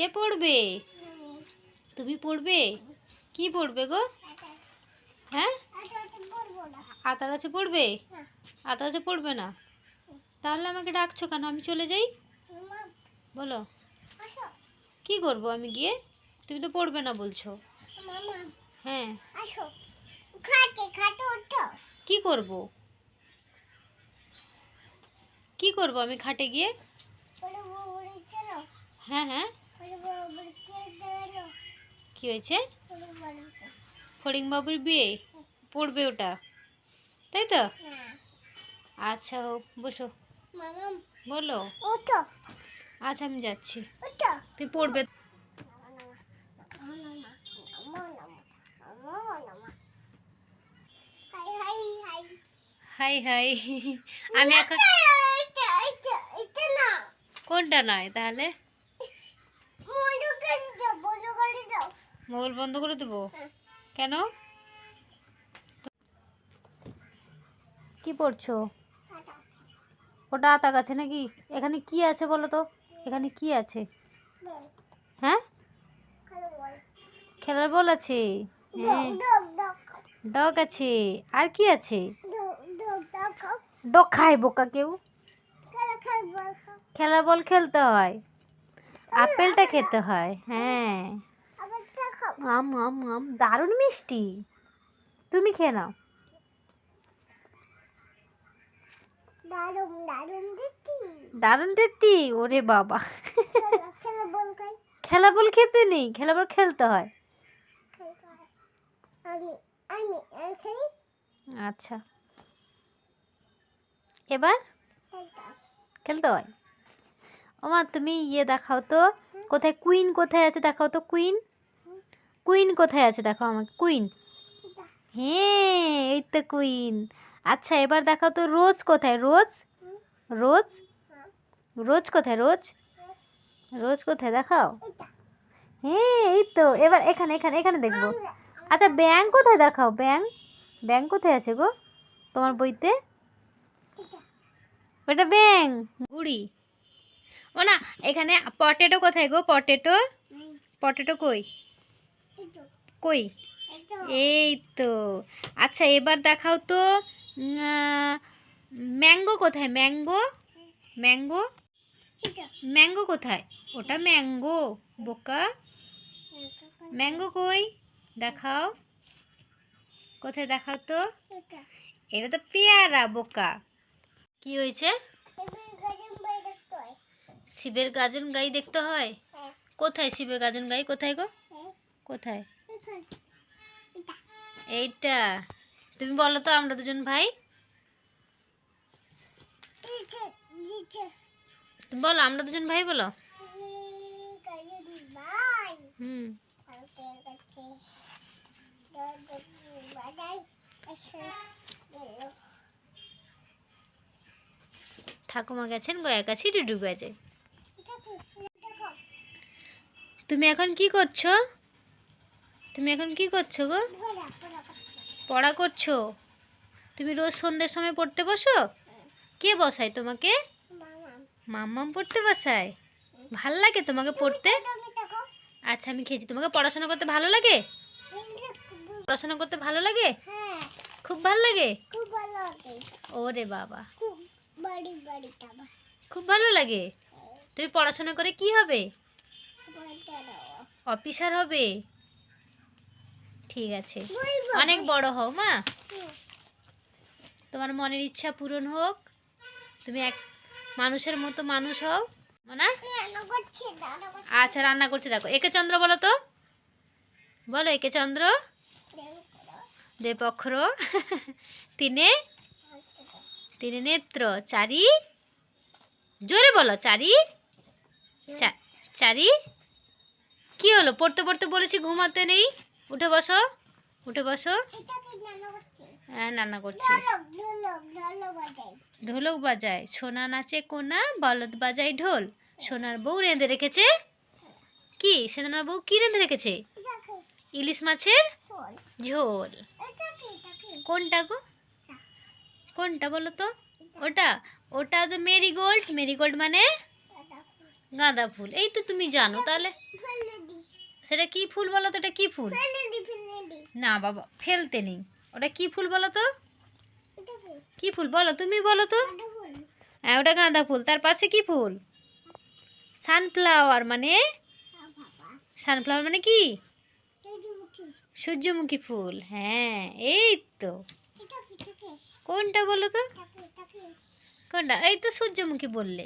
কে পড়বে? তুমি পড়বে? কি পড়বে গো? হ্যাঁ? আতা গাছে পড়বে? আতা গাছে পড়বে না? তাহলে আমাকে ডাকছো কেন? আমি চলে যাই? বলো। কি করব আমি গিয়ে? তুমি তো পড়বে না বলছো। হ্যাঁ। কি করব? কি করব আমি খাটে গিয়ে? হ্যাঁ হ্যাঁ। কি হয়েছে? ফড়িংবাবুর বিয়ে? পড়বে ওটা? তাই তো? আচ্ছা হো বসো। বলো। আচ্ছা আমি যাচ্ছি। তুই পড়বে। হাই হাই। আমি এখন কোনটা নয় তাহলে? মোবাইল বন্ধ করে দেবো? কেন? কি পড়ছো? ওটা আতা গাছে নাকি? এখানে কি আছে বলো তো? এখানে কি আছে? হ্যাঁ? খেলার বল আছে? হ্যাঁ। ডগ আছে। আর কি আছে? ডগ খায় বোকা কেউ? খেলার বল খেলতে হয়। আপেলটা খেতে হয় হ্যাঁ। আম আম আম দারুণ মিষ্টি। তুমি খেয়ে নাও। দারুণ তেত্তি ওরে বাবা। খেলা বল খেতে নেই খেলা বল খেলতে হয়। আচ্ছা। এবার? খেলতে হয়। ওমা, তুমি ইয়ে দেখাও তো। কোথায় কুইন কোথায় আছে দেখাও তো কুইন কুইন কোথায় আছে দেখাও আমাকে কুইন হ্যাঁ এই তো কুইন আচ্ছা এবার দেখাও তো রোজ কোথায় রোজ রোজ রোজ কোথায় রোজ রোজ কোথায়, দেখাও? হ্যাঁ এই তো, এবার এখানে এখানে এখানে দেখব। আচ্ছা ব্যাং কোথায় দেখাও ব্যাং ব্যাং কোথায় আছে গো তোমার বইতে? ওটা ব্যাং গুড়ি ও না এখানে পটেটো কোথায় গো? পটেটো পটেটো কই? কই? এই তো আচ্ছা এবার দেখাও তো ম্যাঙ্গো কোথায়? ম্যাঙ্গো? ম্যাঙ্গো? ম্যাঙ্গো কোথায়? ওটা ম্যাঙ্গো, বোকা। ম্যাঙ্গো কই? দেখাও। কোথায় দেখাও তো? এটা তো পেয়ারা, বোকা। কি হয়েছে এবার গাজন বাই দেখতে হয় শিবের গাজন গাই দেখতে হয়? কোথায় শিবের গাজন গাই? কোথায় গো? কোথায়? এইটা। তুমি বলো তো আমরা দুজন ভাই। বলো, আমরা দুজন ভাই বলো। হুম। ঠাকুমা গেছেন গয়া কাছে ডুডু গেছে এটা কি দেখো তুমি এখন কি করছ? তুমি এখন কি করছ গো? পড়া করছ? তুমি রোজ সন্ধ্যের সময় পড়তে বসো? কে বসায় তোমাকে? মামা মাম্মাম পড়তে বসায়? ভালো লাগে তোমাকে পড়তে? আচ্ছা আমি খেয়েছি। তোমাকে পড়াশোনা করতে ভালো লাগে? পড়াশোনা করতে ভালো লাগে? খুব ভালো লাগে? ওরে বাবা। খুব ভালো লাগে? তুমি পড়াশোনা করে কি হবে? অফিসার হবে? ঠিক আছে। অনেক বড় হও মা। তোমার মনের ইচ্ছা পূরণ হোক। তুমি এক মানুষের মতো মানুষ হও। না আচ্ছা রান্না করছে দেখো। একে চন্দ্র বলো তো। বলো একে চন্দ্র? দুই পক্ষর তিনে? তিনে নেত্র। চারি? জোরে বলো চারি? চারি? কি হলো? পড়তে পড়তে বলেছি ঘুমাতে নেই। উঠে বসো উঠে বসো। হ্যাঁ রান্না করছি। ঢোলক বাজায়। সোনা নাচে কোনা বলদ বাজায় ঢোল। সোনার বউ রেঁধে রেখেছে। কি? সোনার বউ কি রেঁধে রেখেছে? ইলিশ মাছের ঝোল। কোনটা গো? কোনটা বলো তো? ওটা? ওটা তো মেরিগোল্ড। মেরিগোল্ড মানে গাঁদা ফুল। এই তো তুমি জানো তাহলে। সেটা কি ফুল বলো তো? এটা কি ফুল? না বাবা ফেলতে নেই। ওটা কি ফুল বলো তো? কি ফুল বলো? তুমি বলো তো। হ্যাঁ ওটা গাঁদা ফুল। তার পাশে কি ফুল? সানফ্লাওয়ার মানে? সানফ্লাওয়ার মানে কি? সূর্যমুখী। ফুল। হ্যাঁ এই তো। কোনটা বলো তো? কোনটা? এই তো সূর্যমুখী বললে।